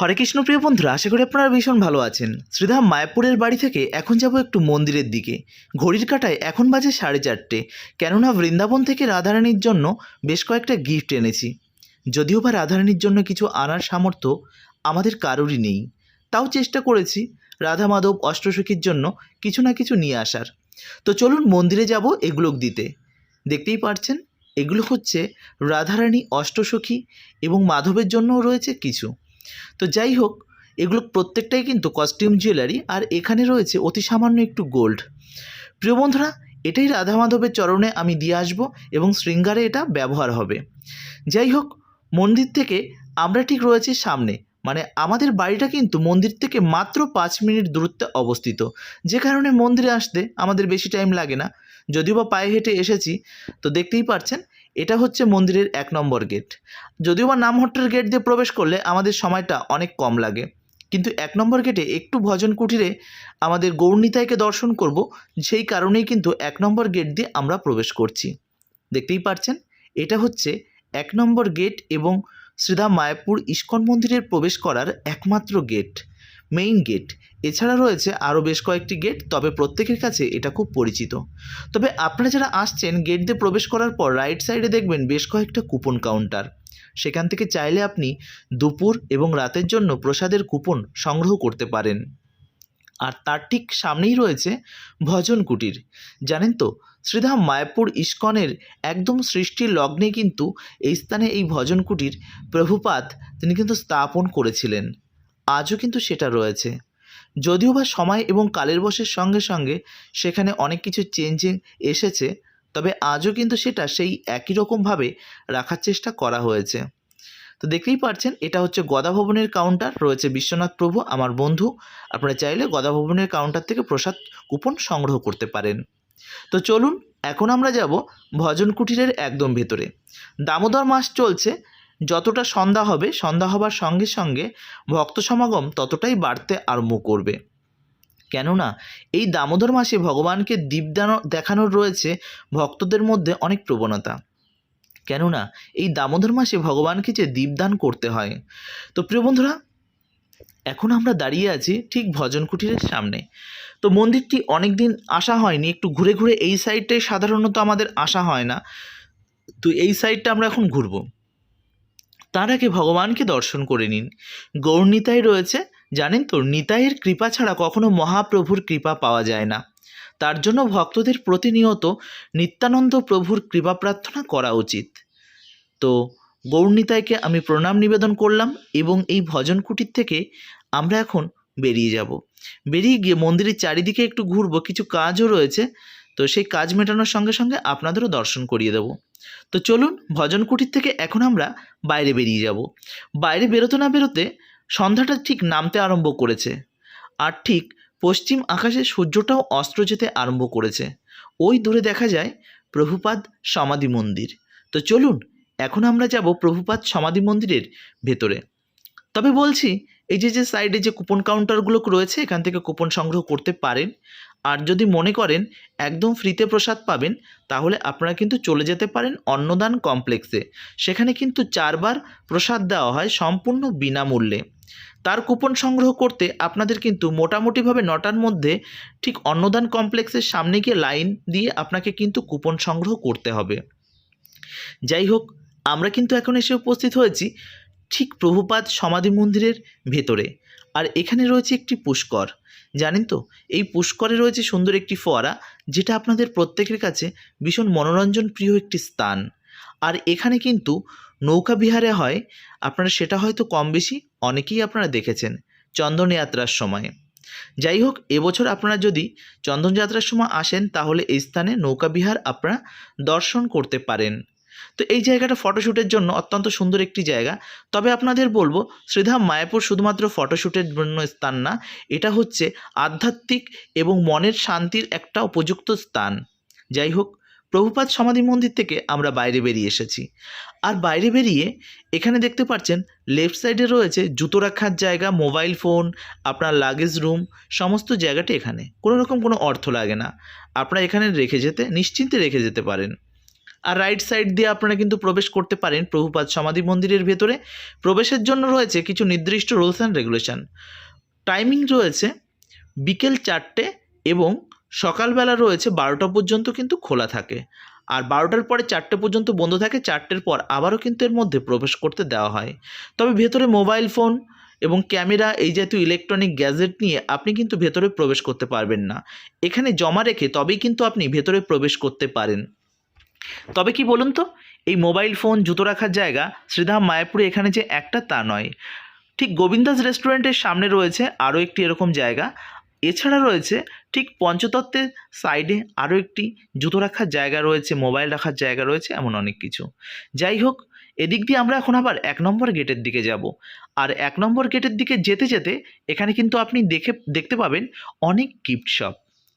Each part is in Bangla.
হরে কৃষ্ণ প্রিয় বন্ধুরা, আশা করি আপনারা ভীষণ ভালো আছেন। শ্রীধাম মায়াপুরের বাড়ি থেকে এখন যাব একটু মন্দিরের দিকে। ঘড়ির কাটায় এখন বাজে সাড়ে চারটে। কেননা বৃন্দাবন থেকে রাধারানীর জন্য বেশ কয়েকটা গিফট এনেছি। যদিও বা রাধারানীর জন্য কিছু আনার সামর্থ্য আমাদের কারোরই নেই। তাও চেষ্টা করেছি রাধা মাধব অষ্টসখীর জন্য কিছু না কিছু নিয়ে আসার। তো চলুন মন্দিরে যাব এগুলো দিতে। দেখতেই পারছেন, এগুলো হচ্ছে রাধারানী অষ্টসখী এবং মাধবের জন্যও রয়েছে কিছু। তো যাই হোক, এগুলো প্রত্যেকটাই কিন্তু কস্টিউম জুয়েলারি আর এখানে রয়েছে অতি সামান্য একটু গোল্ড প্রিয় বন্ধুরা, এটাই রাধা মাধবের চরণে আমি দিয়ে আসব এবং শৃঙ্গারে এটা ব্যবহার হবে। যাই হোক, মন্দির থেকে আমরা ঠিক রয়েছি সামনে। মানে আমাদের বাড়িটা কিন্তু মন্দির থেকে মাত্র পাঁচ মিনিট দূরত্বে অবস্থিত। যে কারণে মন্দিরে আসতে আমাদের বেশি টাইম লাগে না। যদিও বা পায়ে হেঁটে এসেছি, তো দেখতেই পারছেন এটা হচ্ছে মন্দিরের এক নম্বর গেট যদিও বা নামহট্টের গেট দিয়ে প্রবেশ করলে আমাদের সময়টা অনেক কম লাগে, কিন্তু এক নম্বর গেটে একটু ভজন কুটিরে আমাদের গৌরনীতাইকে দর্শন করব, সেই কারণেই কিন্তু এক নম্বর গেট দিয়ে আমরা প্রবেশ করছি। দেখতেই পারছেন? এটা হচ্ছে এক নম্বর গেট এবং শ্রীধাম মায়াপুর ইস্কন মন্দিরের প্রবেশ করার একমাত্র গেট মেইন গেট এছাড়া রয়েছে আরও বেশ কয়েকটি গেট তবে প্রত্যেকের কাছে এটা খুব পরিচিত। তবে আপনারা যারা আসছেন গেট দিয়ে প্রবেশ করার পর রাইট সাইডে দেখবেন বেশ কয়েকটা কুপন কাউন্টার সেখান থেকে চাইলে আপনি দুপুর এবং রাতের জন্য প্রসাদের কুপন সংগ্রহ করতে পারেন। আর তার ঠিক সামনেই রয়েছে ভজন কুটির। জানেন তো, শ্রীধাম মায়াপুর ইস্কনের একদম সৃষ্টির লগ্নে কিন্তু এই স্থানে এই ভজন কুটির প্রভুপাত তিনি কিন্তু স্থাপন করেছিলেন। আজও কিন্তু সেটা রয়েছে। যদিও বা সময় এবং কালের বসের সঙ্গে সঙ্গে সেখানে অনেক কিছু চেঞ্জিং এসেছে, তবে আজও কিন্তু সেটা সেই একই রকমভাবে রাখার চেষ্টা করা হয়েছে। তো দেখতেই পারছেন, এটা হচ্ছে গদা ভবনের কাউন্টার রয়েছে বিশ্বনাথ প্রভু, আমার বন্ধু। আপনারা চাইলে গদা ভবনের কাউন্টার থেকে প্রসাদ কুপন সংগ্রহ করতে পারেন। তো চলুন, এখন আমরা যাব ভজন কুটিরের একদম ভেতরে। দামোদর মাস চলছে যতটা সন্ধ্যা হবে, সন্ধ্যা হবার সঙ্গে সঙ্গে ভক্ত সমাগম ততটাই বাড়তে আরম্ভ করবে। কেননা, এই দামোদর মাসে ভগবানকে দীপদান দেখানোর রয়েছে ভক্তদের মধ্যে অনেক প্রবণতা। কেননা, এই দামোদর মাসে ভগবানকে যে দীপদান করতে হয়। তো প্রিয় বন্ধুরা, এখন আমরা দাঁড়িয়ে আছি ঠিক ভজন কুটিরের সামনে। তো মন্দিরটি অনেক দিন আসা হয়নি, একটু ঘুরে ঘুরে এই সাইডটাই সাধারণত আমাদের আসা হয় না। তো এই সাইডটা আমরা এখন ঘুরবো। তার আগে ভগবানকে দর্শন করে নিন। গৌর নিতাই রয়েছে। জানেন তো, নিতাইয়ের কৃপা ছাড়া কখনো মহাপ্রভুর কৃপা পাওয়া যায় না। তার জন্য ভক্তদের প্রতিনিয়ত নিত্যানন্দ প্রভুর কৃপা প্রার্থনা করা উচিত। তো গৌরনিতাইকে আমি প্রণাম নিবেদন করলাম এবং এই ভজন কুটির থেকে আমরা এখন বেরিয়ে যাব। বেরিয়ে গিয়ে মন্দিরের চারিদিকে একটু ঘুরবো, কিছু কাজও রয়েছে। তো সেই কাজ মেটানোর সঙ্গে সঙ্গে আপনাদেরও দর্শন করিয়ে দেব। তো চলুন ভজন কুটির থেকে এখন আমরা বাইরে বেরিয়ে যাব। বাইরে বেরোতে না বেরোতে সন্ধ্যাটা ঠিক নামতে আরম্ভ করেছে। আর ঠিক পশ্চিম আকাশে সূর্যটাও অস্ত্র যেতে আরম্ভ করেছে। ওই দূরে দেখা যায় প্রভুপাদ সমাধি মন্দির। তো চলুন এখন আমরা যাব প্রভুপাদ সমাধি মন্দিরের ভেতরে। তবে বলছি, এই যে যে সাইডে যে কুপন কাউন্টারগুলো রয়েছে, এখান থেকে কুপন সংগ্রহ করতে পারেন। আর যদি মনে করেন একদম ফ্রিতে প্রসাদ পাবেন, তাহলে আপনারা কিন্তু চলে যেতে পারেন অন্নদান কমপ্লেক্সে। সেখানে কিন্তু চারবার প্রসাদ দেওয়া হয় সম্পূর্ণ বিনামূল্যে। তার কুপন সংগ্রহ করতে আপনাদের কিন্তু মোটামুটিভাবে নটার মধ্যে ঠিক অন্নদান কমপ্লেক্সের সামনে গিয়ে লাইন দিয়ে আপনাকে কিন্তু কুপন সংগ্রহ করতে হবে। যাই হোক, আমরা কিন্তু এখন এসে উপস্থিত হয়েছি ঠিক প্রভুপাদ সমাধি মন্দিরের ভেতরে। আর এখানে রয়েছে একটি পুষ্কর। জানেন তো? এই পুষ্করে রয়েছে সুন্দর একটি ফোয়ারা, যেটা আপনাদের প্রত্যেকের কাছে ভীষণ মনোরঞ্জন প্রিয় একটি স্থান। আর এখানে কিন্তু নৌকা বিহারে হয়, আপনারা সেটা হয়তো কম বেশি অনেকেই আপনারা দেখেছেন চন্দনযাত্রার সময়ে। যাই হোক, এবছর আপনারা যদি চন্দনযাত্রার সময় আসেন, তাহলে এই স্থানে নৌকা বিহার আপনারা দর্শন করতে পারেন। তো এই জায়গাটা ফটোশ্যুটের জন্য অত্যন্ত সুন্দর একটি জায়গা। তবে আপনাদের বলব, শ্রীধাম মায়াপুর শুধুমাত্র ফটোশ্যুটের জন্য স্থান না, এটা হচ্ছে আধ্যাত্মিক এবং মনের শান্তির একটা উপযুক্ত স্থান। যাই হোক প্রভুপাত সমাধি মন্দির থেকে আমরা বাইরে বেরিয়ে এসেছি। আর বাইরে বেরিয়ে এখানে দেখতে পাচ্ছেন লেফট সাইডে রয়েছে জুতো রাখার জায়গা মোবাইল ফোন আপনার লাগেজ রুম সমস্ত জায়গাটি এখানে। কোনো রকম কোনো অর্থ লাগে না। আপনারা এখানে রেখে যেতে, নিশ্চিন্তে রেখে যেতে পারেন। আর রাইট সাইড দিয়ে আপনারা কিন্তু প্রবেশ করতে পারেন প্রভুপাদ সমাধি মন্দিরের ভেতরে। প্রবেশের জন্য রয়েছে কিছু নির্দিষ্ট রুলস অ্যান্ড রেগুলেশন টাইমিং রয়েছে বিকেল চারটে এবং সকালবেলা রয়েছে বারোটা পর্যন্ত কিন্তু খোলা থাকে। আর বারোটার পরে চারটে পর্যন্ত বন্ধ থাকে, চারটের পর আবারও কিন্তু এর মধ্যে প্রবেশ করতে দেওয়া হয়। তবে ভেতরে মোবাইল ফোন এবং ক্যামেরা এই জাতীয় ইলেকট্রনিক গ্যাজেট নিয়ে আপনি কিন্তু ভেতরে প্রবেশ করতে পারবেন না। এখানে জমা রেখে তবেই কিন্তু আপনি ভেতরে প্রবেশ করতে পারেন। তবে কি বলুন তো, এই মোবাইল ফোন জুতো রাখার জায়গা শ্রীধাম মায়াপুরে এখানে যে একটা তা নয়। ঠিক গোবিন্দাস রেস্টুরেন্টের সামনে রয়েছে আরও একটি এরকম জায়গা। এছাড়া রয়েছে ঠিক পঞ্চতত্ত্বের সাইডে আরও একটি জুতো রাখার জায়গা রয়েছে মোবাইল রাখার জায়গা রয়েছে, এমন অনেক কিছু। যাই হোক, এদিক দিয়ে আমরা এখন আবার এক নম্বর গেটের দিকে যাব। আর এক নম্বর গেটের দিকে যেতে যেতে এখানে কিন্তু আপনি দেখে, দেখতে পাবেন অনেক গিফট শপ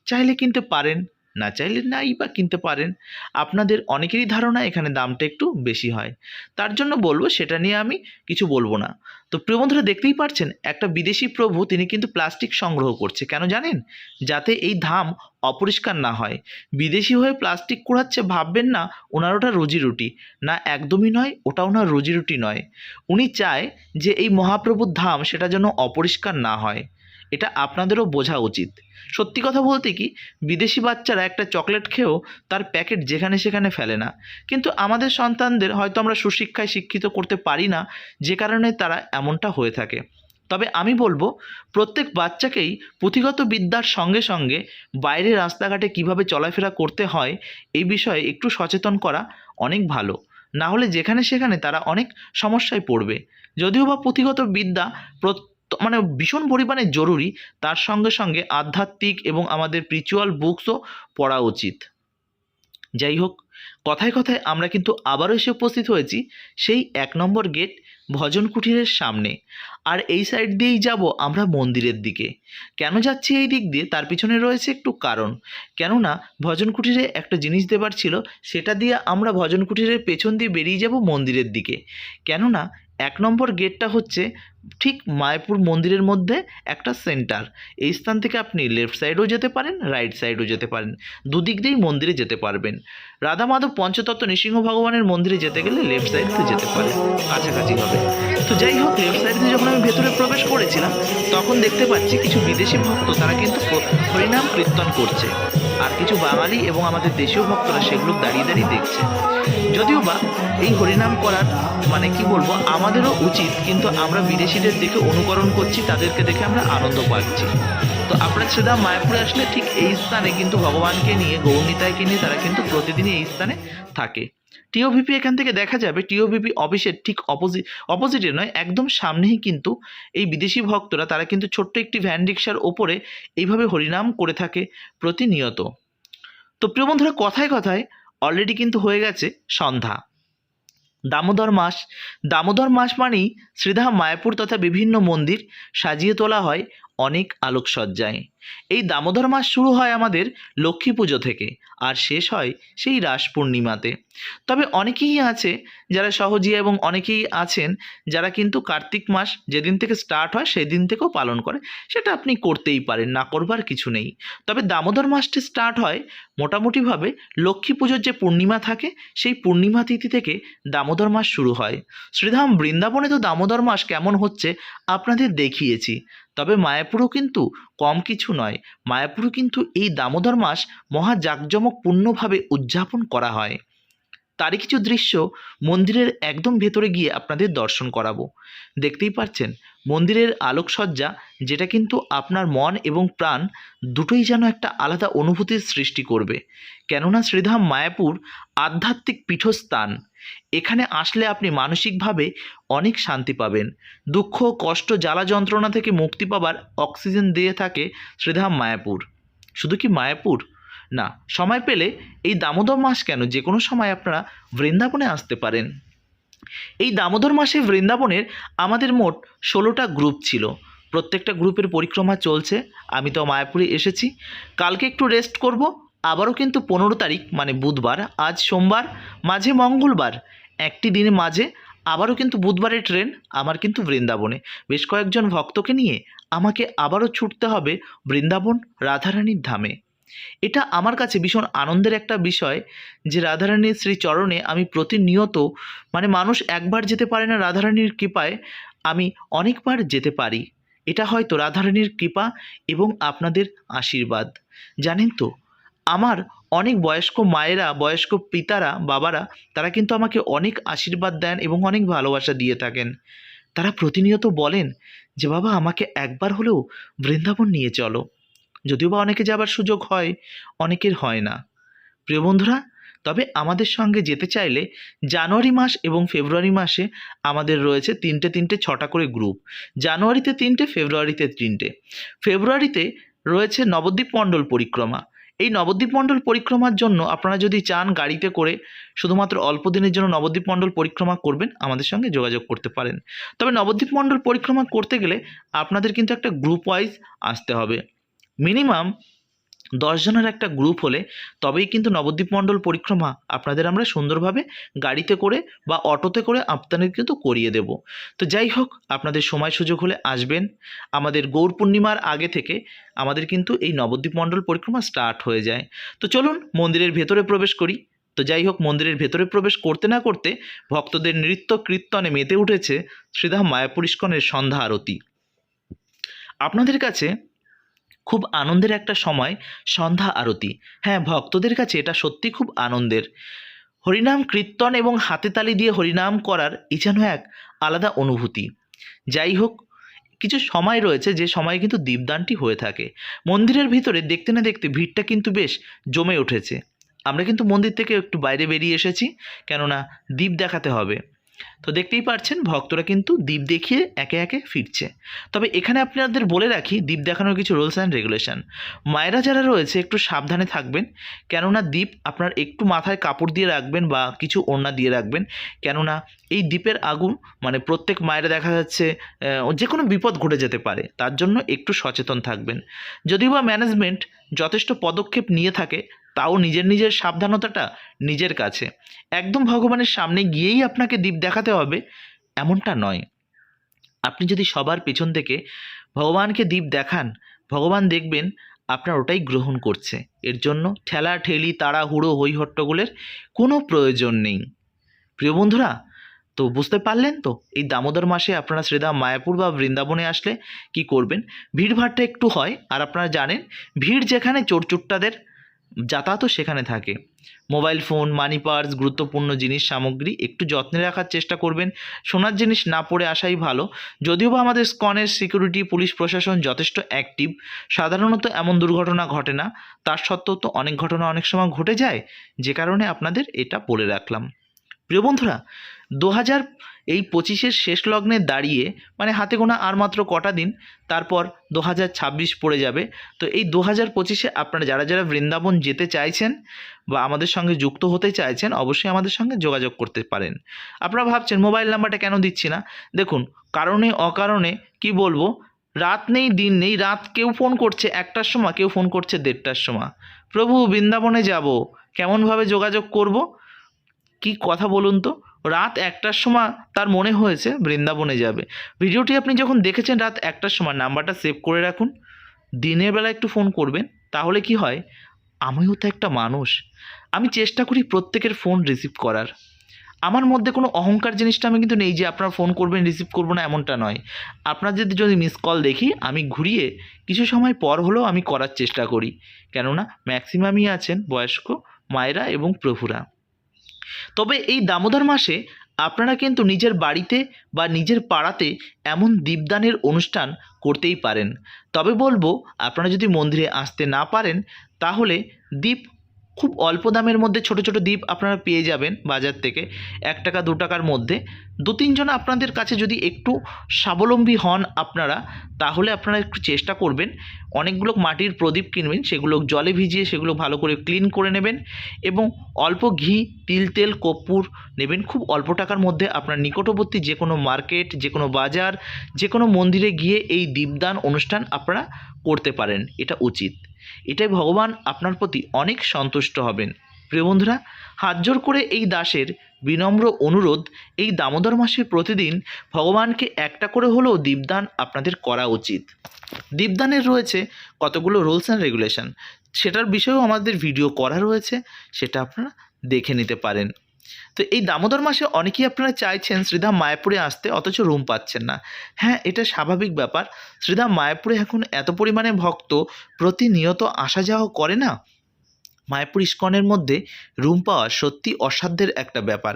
চাইলে কিনতে পারেন। না চাইলে নাই বা কিনতে পারেন। আপনাদের অনেকেরই ধারণা এখানে দামটা একটু বেশি হয়। তার জন্য বলব সেটা নিয়ে আমি কিছু বলব না। তো প্রিয় বন্ধুরা দেখতেই পারছেন, একটা বিদেশি প্রভু তিনি কিন্তু প্লাস্টিক সংগ্রহ করছে। কেন জানেন? যাতে এই ধাম অপরিষ্কার না হয়। বিদেশি হয়ে প্লাস্টিক কুড়াচ্ছে ভাববেন না, ওনার ওটা রুজি রুটি। না একদমই নয়, ওটা ওনার রুজি রুটি নয়। উনি চায় যে এই মহাপ্রভুর ধাম সেটা যেন অপরিষ্কার না হয়। এটা আপনাদেরও বোঝা উচিত। সত্যি কথা বলতে কি, বিদেশি বাচ্চারা একটা চকলেট খেয়েও তার প্যাকেট যেখানে সেখানে ফেলে না। কিন্তু আমাদের সন্তানদের হয়তো আমরা সুশিক্ষায় শিক্ষিত করতে পারি না, যে কারণে তারা এমনটা হয়ে থাকে। তবে আমি বলব, প্রত্যেক বাচ্চাকেই পুঁথিগত বিদ্যার সঙ্গে সঙ্গে বাইরে রাস্তাঘাটে কীভাবে চলাফেরা করতে হয়, এই বিষয়ে একটু সচেতন করা অনেক ভালো। না হলে যেখানে সেখানে তারা অনেক সমস্যায় পড়বে। যদিও বা পুঁথিগত বিদ্যা মানে ভীষণ পরিমাণে জরুরি। তার সঙ্গে সঙ্গে আধ্যাত্মিক এবং আমাদের স্পিরিচুয়াল বুকসও পড়া উচিত। যাই হোক, কথায় কথায় আমরা কিন্তু আবারও এসে উপস্থিত হয়েছি সেই এক নম্বর গেট ভজন কুটিরের সামনে। আর এই সাইড দিয়েই যাব আমরা মন্দিরের দিকে। কেন যাচ্ছি এই দিক দিয়ে? তার পিছনে রয়েছে একটু কারণ। কেননা ভজন কুটিরে একটা জিনিস দেবার ছিল, সেটা দিয়ে আমরা ভজন কুটিরের পেছন দিয়ে বেরিয়ে যাব মন্দিরের দিকে। কেননা এক নম্বর গেটটা হচ্ছে ঠিক মায়াপুর মন্দিরের মধ্যে একটা সেন্টার এই স্থান থেকে আপনি লেফট সাইডেও যেতে পারেন রাইট সাইডেও যেতে পারেন। দুদিক দিয়েই মন্দিরে যেতে পারবেন। রাধা মাধব পঞ্চতত্ত্ব নৃসিংহ ভগবানের মন্দিরে যেতে গেলে লেফট সাইড যেতে পারেন, কাছাকাছি হবে। তো যাই হোক লেফট সাইড দিয়ে যখন আমি ভেতরে প্রবেশ করেছিলাম, তখন দেখতে পাচ্ছি কিছু বিদেশি ভক্ত, তারা কিন্তু হরিনাম কীর্তন করছে। আর কিছু বাঙালি এবং আমাদের দেশীয় ভক্তরা সেগুলো দাঁড়িয়ে দাঁড়িয়ে দেখছে। যদিও বা এই হরিনাম করার মানে কি বলব, আমাদেরও উচিত, কিন্তু আমরা বিদেশিদের দেখে অনুকরণ করছি, তাদেরকে দেখে আমরা আনন্দ পাচ্ছি। তো আপনার সেদা মায়াপুরে আসলে ঠিক এই স্থানে কিন্তু ভগবানকে নিয়ে গৌরনীতায়কে নিয়ে তারা কিন্তু প্রতিদিনই এই স্থানে থাকে। টিওভিপি এখান থেকে দেখা যাবে টিওভিপি অফিসের ঠিক অপোজিট অপোজিটে নয়, একদম সামনেই কিন্তু এই বিদেশি ভক্তরা, তারা কিন্তু ছোট্ট একটি ভ্যান রিক্সার ওপরে এইভাবে হরিনাম করে থাকে প্রতিনিয়ত। তো প্রিয় বন্ধুরা, কথায় কথায় অলরেডি কিন্তু হয়ে গেছে সন্ধ্যা। দামোদর মাস। দামোদর মাস মানেই শ্রীধাম মায়াপুর তথা বিভিন্ন মন্দির সাজিয়ে তোলা হয় অনেক আলোকসজ্জায়। এই দামোদর মাস শুরু হয় আমাদের লক্ষ্মী পুজো থেকে, আর শেষ হয় সেই রাস পূর্ণিমাতে। তবে অনেকেই আছে যারা সহজিয়া এবং অনেকেই আছেন যারা কিন্তু কার্তিক মাস যেদিন থেকে স্টার্ট হয় সেই দিন থেকেও পালন করে, সেটা আপনি করতেই পারেন, না করবার কিছু নেই। তবে দামোদর মাসটি স্টার্ট হয় মোটামুটিভাবে লক্ষ্মী পুজোর যে পূর্ণিমা থাকে, সেই পূর্ণিমা তিথি থেকে দামোদর মাস শুরু হয়। শ্রীধাম বৃন্দাবনে তো দামোদর মাস কেমন হচ্ছে আপনাদের দেখিয়েছি, তবে মায়াপুরও কিন্তু কম কিছু নয়। মায়াপুরও কিন্তু এই দামোদর মাস মহা জাঁকজমকপূর্ণভাবে উদযাপন করা হয়। তারই কিছু দৃশ্য মন্দিরের একদম ভেতরে গিয়ে আপনাদের দর্শন করাবো। দেখতেই পাচ্ছেন মন্দিরের আলোকসজ্জা, যেটা কিন্তু আপনার মন এবং প্রাণ দুটোই যেন একটা আলাদা অনুভূতির সৃষ্টি করবে। কেননা শ্রীধাম মায়াপুর আধ্যাত্মিক পীঠস্থান। এখানে আসলে আপনি মানসিকভাবে অনেক শান্তি পাবেন। দুঃখ, কষ্ট, জ্বালা যন্ত্রণা থেকে মুক্তি পাবার অক্সিজেন দিয়ে থাকে শ্রীধাম মায়াপুর। শুধু কি মায়াপুর? না, সময় পেলে এই দামোদর মাস কেন? যে কোনো সময় আপনারা বৃন্দাবনে আসতে পারেন। এই দামোদর মাসে বৃন্দাবনের আমাদের মোট ষোলোটা গ্রুপ ছিল। প্রত্যেকটা গ্রুপের পরিক্রমা চলছে। আমি তো মায়াপুরে এসেছি। কালকে একটু রেস্ট করব। আবারও কিন্তু পনেরো তারিখ মানে বুধবার, আজ সোমবার, মাঝে মঙ্গলবার। একটি দিনে মাঝে আবারও কিন্তু বুধবারের ট্রেন, আমার কিন্তু বৃন্দাবনে। বেশ কয়েকজন ভক্তকে নিয়ে আমাকে আবারও ছুটতে হবে বৃন্দাবন রাধারানীর ধামে। এটা আমার কাছে ভীষণ আনন্দের একটা বিষয় যে রাধারানীর শ্রী চরণে আমি প্রতিনিয়ত মানে মানুষ একবার যেতে পারে না রাধারানীর কৃপায়, আমি অনেকবার যেতে পারি। এটা হয়তো রাধারানীর কৃপা এবং আপনাদের আশীর্বাদ। জানেন তো আমার অনেক বয়স্ক মায়েরা, বয়স্ক পিতারা, বাবারা, তারা কিন্তু আমাকে অনেক আশীর্বাদ দেন এবং অনেক ভালোবাসা দিয়ে থাকেন। তারা প্রতিনিয়ত বলেন যে, বাবা, আমাকে একবার হলেও বৃন্দাবন নিয়ে চলো। যদিও বা অনেকে যাবার সুযোগ হয়, অনেকের হয় না। প্রিয় বন্ধুরা, তবে আমাদের সঙ্গে যেতে চাইলে জানুয়ারি মাস এবং ফেব্রুয়ারি মাসে আমাদের রয়েছে তিনটে তিনটে ছটা করে গ্রুপ। জানুয়ারিতে তিনটে, ফেব্রুয়ারিতে তিনটে। ফেব্রুয়ারিতে রয়েছে নবদ্বীপ মণ্ডল পরিক্রমা। এই নবদ্বীপ মণ্ডল পরিক্রমার জন্য আপনারা যদি চান গাড়িতে করে শুধুমাত্র অল্প দিনের জন্য নবদ্বীপ মণ্ডল পরিক্রমা করবেন, আমাদের সঙ্গে যোগাযোগ করতে পারেন। তবে নবদ্বীপ মণ্ডল পরিক্রমা করতে গেলে আপনাদের কিন্তু একটা গ্রুপ ওয়াইজ আসতে হবে। মিনিমাম জনের একটা গ্রুপ হলে তবেই কিন্তু নবদ্বীপ মণ্ডল পরিক্রমা আপনাদের আমরা সুন্দরভাবে গাড়িতে করে বা অটোতে করে আপনাদের কিন্তু করিয়ে দেব। তো যাই হোক, আপনাদের সময় সুযোগ হলে আসবেন। আমাদের গৌর পূর্ণিমার আগে থেকে আমাদের কিন্তু এই নবদ্বীপ মণ্ডল পরিক্রমা স্টার্ট হয়ে যায়। তো চলুন মন্দিরের ভেতরে প্রবেশ করি। তো যাই হোক, মন্দিরের ভেতরে প্রবেশ করতে না করতে ভক্তদের নৃত্য কীর্তনে মেতে উঠেছে শ্রীধাম মায়াপুর ইস্কনের সন্ধ্যা আরতি। আপনাদের কাছে খুব আনন্দের একটা সময়, সন্ধ্যা আরতি। হ্যাঁ ভক্তদের কাছে এটা সত্যি খুব আনন্দের। হরিনাম কীর্তন এবং হাতে তালি দিয়ে হরিনাম করার এই যেন এক আলাদা অনুভূতি। যাই হোক, কিছু সময় রয়েছে যে সময় কিন্তু দীপদানটি হয়ে থাকে। মন্দিরের ভিতরে দেখতে না দেখতে ভিড়টা কিন্তু বেশ জমে উঠেছে। আমরা কিন্তু মন্দির থেকে একটু বাইরে বেরিয়ে এসেছি, কেননা দ্বীপ দেখাতে হবে। তো দেখতেই পাচ্ছেন ভক্তরা কিন্তু দ্বীপ দেখিয়ে একে একে ফিরছে। তবে এখানে আপনাদের বলে রাখি, দ্বীপ দেখানোর কিছু রুলস অ্যান্ড রেগুলেশন মায়েরা যারা রয়েছে, একটু সাবধানে থাকবেন, কেননা দ্বীপ আপনার একটু মাথায় কাপড় দিয়ে রাখবেন বা কিছু ওড়না দিয়ে রাখবেন। কেননা এই দ্বীপের আগুন মানে প্রত্যেক মায়েরা দেখা যাচ্ছে যে কোনো বিপদ ঘটে যেতে পারে, তার জন্য একটু সচেতন থাকবেন। যদিও বা ম্যানেজমেন্ট যথেষ্ট পদক্ষেপ নিয়ে থাকে তাও নিজের নিজের সাবধানতাটা নিজের কাছে। একদম ভগবানের সামনে গিয়েই আপনাকে দ্বীপ দেখাতে হবে, এমনটা নয়। আপনি যদি সবার পেছন থেকে ভগবানকে দ্বীপ দেখান, ভগবান দেখবেন আপনার ওটাই গ্রহণ করছে। এর জন্য ঠেলা, ঠেলি তাড়াহুড়ো হইহট্টগোলের কোনো প্রয়োজন নেই। প্রিয় বন্ধুরা, তো বুঝতে পারলেন তো? এই দামোদর মাসে আপনারা শ্রীধাম মায়াপুর বা বৃন্দাবনে আসলে কি করবেন? ভিড়ভাড়টা একটু হয়, আর আপনারা জানেন, ভিড় যেখানে চোরচুট্টাদের যাতায়াতও সেখানে থাকে। মোবাইল ফোন মানি পার্স গুরুত্বপূর্ণ জিনিস, সামগ্রী একটু যত্নে রাখার চেষ্টা করবেন। সোনার জিনিস না পড়ে আসাই ভালো। যদিও বা আমাদের স্কনের সিকিউরিটি পুলিশ প্রশাসন যথেষ্ট অ্যাক্টিভ সাধারণত এমন দুর্ঘটনা ঘটে না। তার সত্ত্বেও তো অনেক ঘটনা অনেক সময় ঘটে যায়। যে কারণে আপনাদের এটা বলে রাখলাম। প্রিয় বন্ধুরা দু হাজার এই পঁচিশের শেষ লগ্নে দাঁড়িয়ে মানে হাতে গোনা আর মাত্র কটা দিন, তারপর দু হাজার ছাব্বিশ পড়ে যাবে। তো এই দু হাজার পঁচিশে আপনারা যারা যারা বৃন্দাবন যেতে চাইছেন বা আমাদের সঙ্গে যুক্ত হতে চাইছেন, অবশ্যই আমাদের সঙ্গে যোগাযোগ করতে পারেন। আপনারা ভাবছেন, মোবাইল নাম্বারটা কেন দিচ্ছি না? দেখুন, কারণে অকারণে কি বলব, রাত নেই, দিন নেই, রাত কেউ ফোন করছে একটার সময়, কেউ ফোন করছে দেড়টার সময়। প্রভু, বৃন্দাবনে যাব, কেমনভাবে যোগাযোগ করব? কি কথা বলুন তো? রাত একটার সময় তার মনে হয়েছে বৃন্দাবনে যাবে। ভিডিওটি আপনি যখন দেখেছেন রাত একটার সময়, নাম্বারটা সেভ করে রাখুন। দিনের বেলা একটু ফোন করবেন, তাহলে কি হয়? আমিও তো একটা মানুষ। আমি চেষ্টা করি প্রত্যেকের ফোন রিসিভ করার। আমার মধ্যে কোনো অহংকার জিনিসটা আমি কিন্তু নেই যে আপনার ফোন করবেন, রিসিভ করব না, এমনটা নয়। আপনার যদি যদি মিস কল দেখি, আমি ঘুরিয়ে কিছু সময় পর হলেও আমি করার চেষ্টা করি। কেননা, ম্যাক্সিমামই আছেন বয়স্ক মায়েরা এবং প্রভুরা। তবে এই দামোদর মাসে আপনারা কিন্তু নিজের বাড়িতে বা নিজের পাড়াতে এমন দীপদানের অনুষ্ঠান করতেই পারেন। তবে বলব, আপনারা যদি মন্দিরে আসতে না পারেন, তাহলে দ্বীপ খুব অল্প দামের মধ্যে ছোট ছোট দ্বীপ আপনারা পেয়ে যাবেন বাজার থেকে। এক টাকা, দু টাকার মধ্যে। দু তিনজন আপনাদের কাছে যদি একটু স্বাবলম্বী হন আপনারা, তাহলে আপনারা একটু চেষ্টা করবেন। অনেকগুলো মাটির প্রদীপ কিনবেন, সেগুলো জলে ভিজিয়ে সেগুলো ভালো করে ক্লিন করে নেবেন এবং অল্প ঘি, তিল, তেল, কর্পূর নেবেন। খুব অল্প টাকার মধ্যে আপনার নিকটবর্তী যে কোনো মার্কেট যে কোনো বাজার যে কোনো মন্দিরে গিয়ে এই দীপদান অনুষ্ঠান আপনারা করতে পারেন। এটা উচিত। এটাই ভগবান আপনার প্রতি অনেক সন্তুষ্ট হবেন। প্রিয় বন্ধুরা, হাত জোর করে এই দাসের বিনম্র অনুরোধ এই দামোদর মাসের প্রতিদিন ভগবানকে একটা করে হলেও দীপদান আপনাদের করা উচিত। দীপদানের রয়েছে কতগুলো রুলস অ্যান্ড রেগুলেশন, সেটার বিষয়েও আমাদের ভিডিও করা রয়েছে, সেটা আপনারা দেখে নিতে পারেন। তো এই দামোদর মাসে অনেকেই আপনারা চাইছেন শ্রীধাম মায়াপুরে আসতে, অথচ রুম পাচ্ছেন না। হ্যাঁ এটা স্বাভাবিক ব্যাপার। শ্রীধাম মায়াপুরে এখন এত পরিমাণে ভক্ত, প্রতিনিয়ত আসা যাওয়া করে না? মায়াপুর ইস্কনের মধ্যে রুম পাওয়া সত্যি অসাধ্যের একটা ব্যাপার।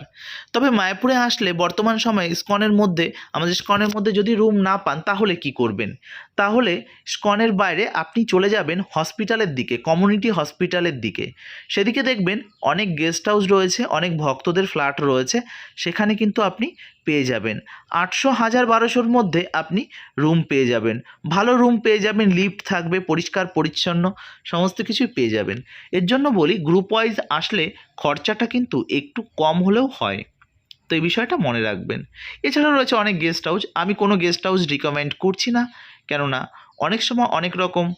তবে মায়াপুরে আসলে বর্তমান সময়ে ইস্কনের মধ্যে, আমাদের ইস্কনের মধ্যে যদি রুম না পান, তাহলে কি করবেন? তাহলে ইস্কনের বাইরে আপনি চলে যাবেন হসপিটালের দিকে, কমিউনিটি হসপিটালের দিকে। সেদিকে দেখবেন অনেক গেস্ট হাউস রয়েছে, অনেক ভক্তদের ফ্ল্যাট রয়েছে। সেখানে কিন্তু আপনি পেয়ে যাবেন। আটশো হাজার বারোশোর মধ্যে আপনি রুম পেয়ে যাবেন। ভালো রুম পেয়ে যাবেন লিফট থাকবে, পরিষ্কার, পরিচ্ছন্ন, সমস্ত কিছুই পেয়ে যাবেন। এর জন্য বলি গ্রুপ ওয়াইজ আসলে খরচাটা কিন্তু একটু কম হলেও হয়। তো এই বিষয়টা মনে রাখবেন। এছাড়াও রয়েছে অনেক গেস্ট হাউস আমি কোনো গেস্ট হাউস রিকমেন্ড করছি না। কেননা, অনেক সময় অনেক রকম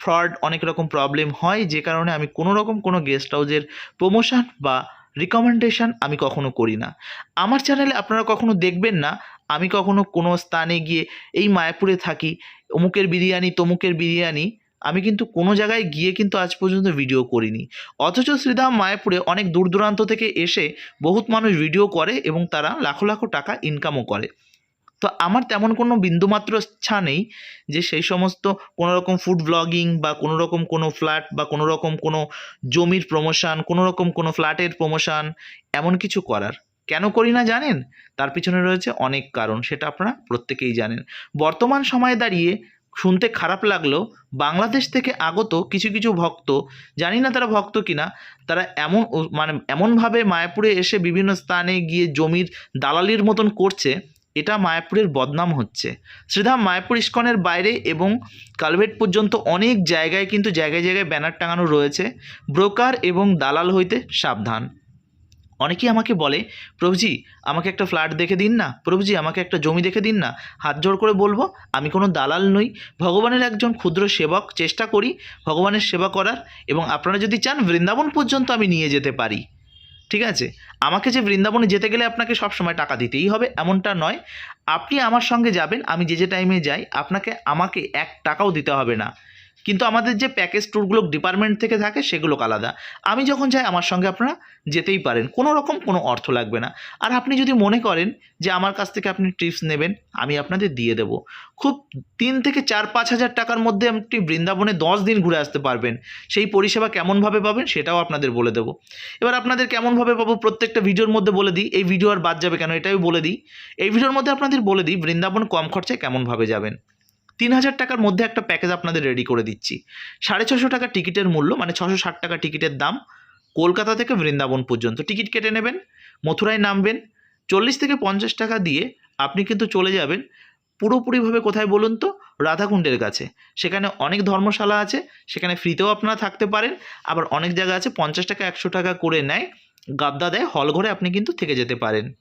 ফ্রড অনেক রকম প্রবলেম হয়। যে কারণে আমি কোনো রকম কোনো গেস্ট হাউসের প্রমোশন বা রিকমেন্ডেশন আমি কখনো করি না। আমার চ্যানেলে আপনারা কখনো দেখবেন না, আমি কখনো কোনো স্থানে গিয়ে এই মায়াপুরে থাকি, অমুকের বিরিয়ানি, তমুকের বিরিয়ানি, আমি কিন্তু কোনো জায়গায় গিয়ে কিন্তু আজ পর্যন্ত ভিডিও করিনি। অথচ শ্রীধাম মায়াপুরে অনেক দূর দূরান্ত থেকে এসে বহুত মানুষ ভিডিও করে এবং তারা লাখো লাখো টাকা ইনকামও করে। তো আমার তেমন কোনো বিন্দুমাত্র ইচ্ছা নেই যে সেই সমস্ত কোনো রকম ফুড ব্লগিং বা কোনো রকম কোনো ফ্ল্যাট বা কোনো রকম কোনো জমির প্রমোশন কোনো রকম কোনো ফ্ল্যাটের প্রমোশন এমন কিছু করার। কেন করি না জানেন? তার পিছনে রয়েছে অনেক কারণ, সেটা আপনারা প্রত্যেকেই জানেন। বর্তমান সময়ে দাঁড়িয়ে শুনতে খারাপ লাগল, বাংলাদেশ থেকে আগত কিছু কিছু ভক্ত, জানি না তারা ভক্ত কিনা, তারা এমন মানে এমনভাবে মায়াপুরে এসে বিভিন্ন স্থানে গিয়ে জমির দালালির মতন করছে এটা মায়াপুরের বদনাম হচ্ছে। শ্রীধাম মায়াপুর ইস্কনের বাইরে এবং কালভেট পর্যন্ত অনেক জায়গায় কিন্তু জায়গায় জায়গায় ব্যানার টাঙানো রয়েছে। ব্রোকার এবং দালাল হইতে সাবধান। অনেকেই আমাকে বলে, প্রভুজি, আমাকে একটা ফ্ল্যাট দেখে দিন না। প্রভুজি, আমাকে একটা জমি দেখে দিন না। হাত জোড় করে বলব, আমি কোনো দালাল নই। ভগবানের একজন ক্ষুদ্র সেবক, চেষ্টা করি ভগবানের সেবা করার এবং আপনারা যদি চান, বৃন্দাবন পর্যন্ত আমি নিয়ে যেতে পারি। ঠিক আছে? আমাকে যে বৃন্দাবনে যেতে গেলে আপনাকে সবসময় টাকা দিতেই হবে, এমনটা নয়। আপনি আমার সঙ্গে যাবেন, আমি যে যে টাইমে যাই, আপনাকে, আমাকে এক টাকাও দিতে হবে না। কিন্তু আমাদের যে প্যাকেজ ট্যুরগুলো ডিপার্টমেন্ট থেকে থাকে সেগুলো আলাদা। আমি যখন যাই, আমার সঙ্গে আপনারা যেতেই পারেন। কোনো রকম কোনো অর্থ লাগবে না। আর আপনি যদি মনে করেন যে আমার কাছ থেকে আপনি টিপস নেবেন, আমি আপনাদের দিয়ে দেবো। খুব তিন থেকে চার পাঁচ হাজার টাকার মধ্যে আপনি বৃন্দাবনে দশ দিন ঘুরে আসতে পারবেন। সেই পরিষেবা কেমনভাবে পাবেন সেটাও আপনাদের বলে দেবো। এবার আপনাদের কেমনভাবে পাবো প্রত্যেকটা ভিডিওর মধ্যে বলে দিই, এই ভিডিও আর বাদ যাবে কেন এটাই বলে দিই। এই ভিডিওর মধ্যে আপনাদের বলে দিই, বৃন্দাবন কম খরচায় কেমনভাবে যাবেন। তিন হাজার টাকার মধ্যে একটা প্যাকেজ আপনাদের রেডি করে দিচ্ছি। সাড়ে ছশো টাকা টিকিটের মূল্য মানে ছশো ষাট টাকা টিকিটের দাম কলকাতা থেকে বৃন্দাবন পর্যন্ত। টিকিট কেটে নেবেন, মথুরায় নামবেন, চল্লিশ থেকে পঞ্চাশ টাকা দিয়ে আপনি কিন্তু চলে যাবেন পুরোপুরিভাবে কোথায় বলুন তো? রাধাকুণ্ডের কাছে। সেখানে অনেক ধর্মশালা আছে, সেখানে ফ্রিতেও আপনারা থাকতে পারেন। আবার অনেক জায়গা আছে, পঞ্চাশ টাকা, একশো টাকা করে নেয়। গাদ্দা দেয়, হল ঘরে আপনি কিন্তু থেকে যেতে পারেন।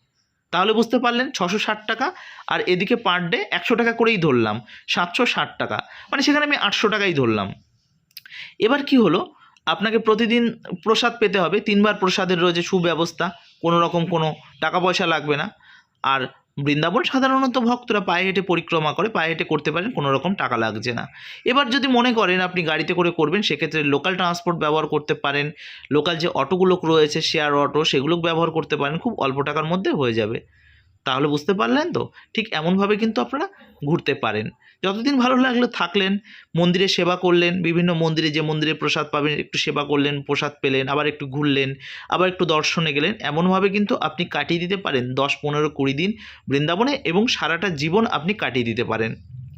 তাহলে বুঝতে পারলেন ছশো ষাট টাকা আর এদিকে পার ডে একশো টাকা করেই ধরলাম, সাতশো ষাট টাকা। মানে সেখানে আমি আটশো টাকাই ধরলাম। এবার কি হলো? আপনাকে প্রতিদিন প্রসাদ পেতে হবে, তিনবার প্রসাদের রয়েছে সুব্যবস্থা, কোনো রকম কোনো টাকা পয়সা লাগবে না। আর বৃন্দাবন সাধারণত ভক্তরা পায়ে হেঁটে পরিক্রমা করে, পায়ে হেঁটে করতে পারেন, কোনো রকম টাকা লাগছে না। এবার যদি মনে করেন আপনি গাড়িতে করে করবেন, সেক্ষেত্রে লোকাল ট্রান্সপোর্ট ব্যবহার করতে পারেন লোকাল যে অটোগুলো রয়েছে শেয়ার অটো সেগুলো ব্যবহার করতে পারেন, খুব অল্প টাকার মধ্যে হয়ে যাবে। তাহলে বুঝতে পারলেন তো? ঠিক এমনভাবে কিন্তু আপনারা ঘুরতে পারেন। যতদিন ভালো লাগল থাকলেন, মন্দিরে সেবা করলেন, বিভিন্ন মন্দিরে যে মন্দিরে প্রসাদ পাবেন, একটু সেবা করলেন, প্রসাদ পেলেন, আবার একটু ঘুরলেন, আবার একটু দর্শনে গেলেন, এমনভাবে কিন্তু আপনি কাটিয়ে দিতে পারেন। দশ, পনেরো, কুড়ি দিন বৃন্দাবনে এবং সারাটা জীবন আপনি কাটিয়ে দিতে পারেন।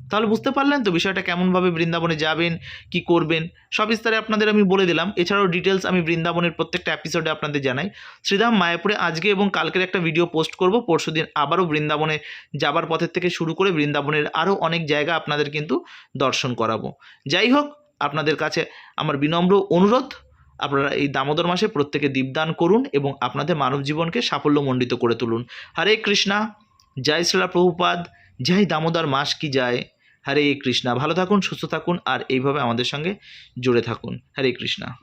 তাহলে বুঝতে পারলেন তো বিষয়টা কেমনভাবে বৃন্দাবনে যাবেন, কি করবেন? সব বিস্তারে আপনাদের আমি বলে দিলাম। এছাড়াও ডিটেলস আমি বৃন্দাবনের প্রত্যেকটা এপিসোডে আপনাদের জানাই। শ্রীধাম মায়াপুরে আজকে এবং কালকের একটা ভিডিও পোস্ট করব। পরশুদিন আবারও বৃন্দাবনে যাবার পথের থেকে শুরু করে বৃন্দাবনের আরও অনেক জায়গা আপনাদের কিন্তু দর্শন করাবো। যাই হোক, আপনাদের কাছে আমার বিনম্র অনুরোধ। আপনারা এই দামোদর মাসে প্রত্যেকে দীপদান করুন এবং আপনাদের মানব জীবনকে সাফল্যমণ্ডিত করে তুলুন। হরে কৃষ্ণা, জয় শ্রীলা প্রভুপাদ জয় দামোদর মাস কি যায়? হরে কৃষ্ণা। ভালো থাকুন, সুস্থ থাকুন, আর এইভাবে আমাদের সঙ্গে জুড়ে থাকুন। হরে কৃষ্ণা।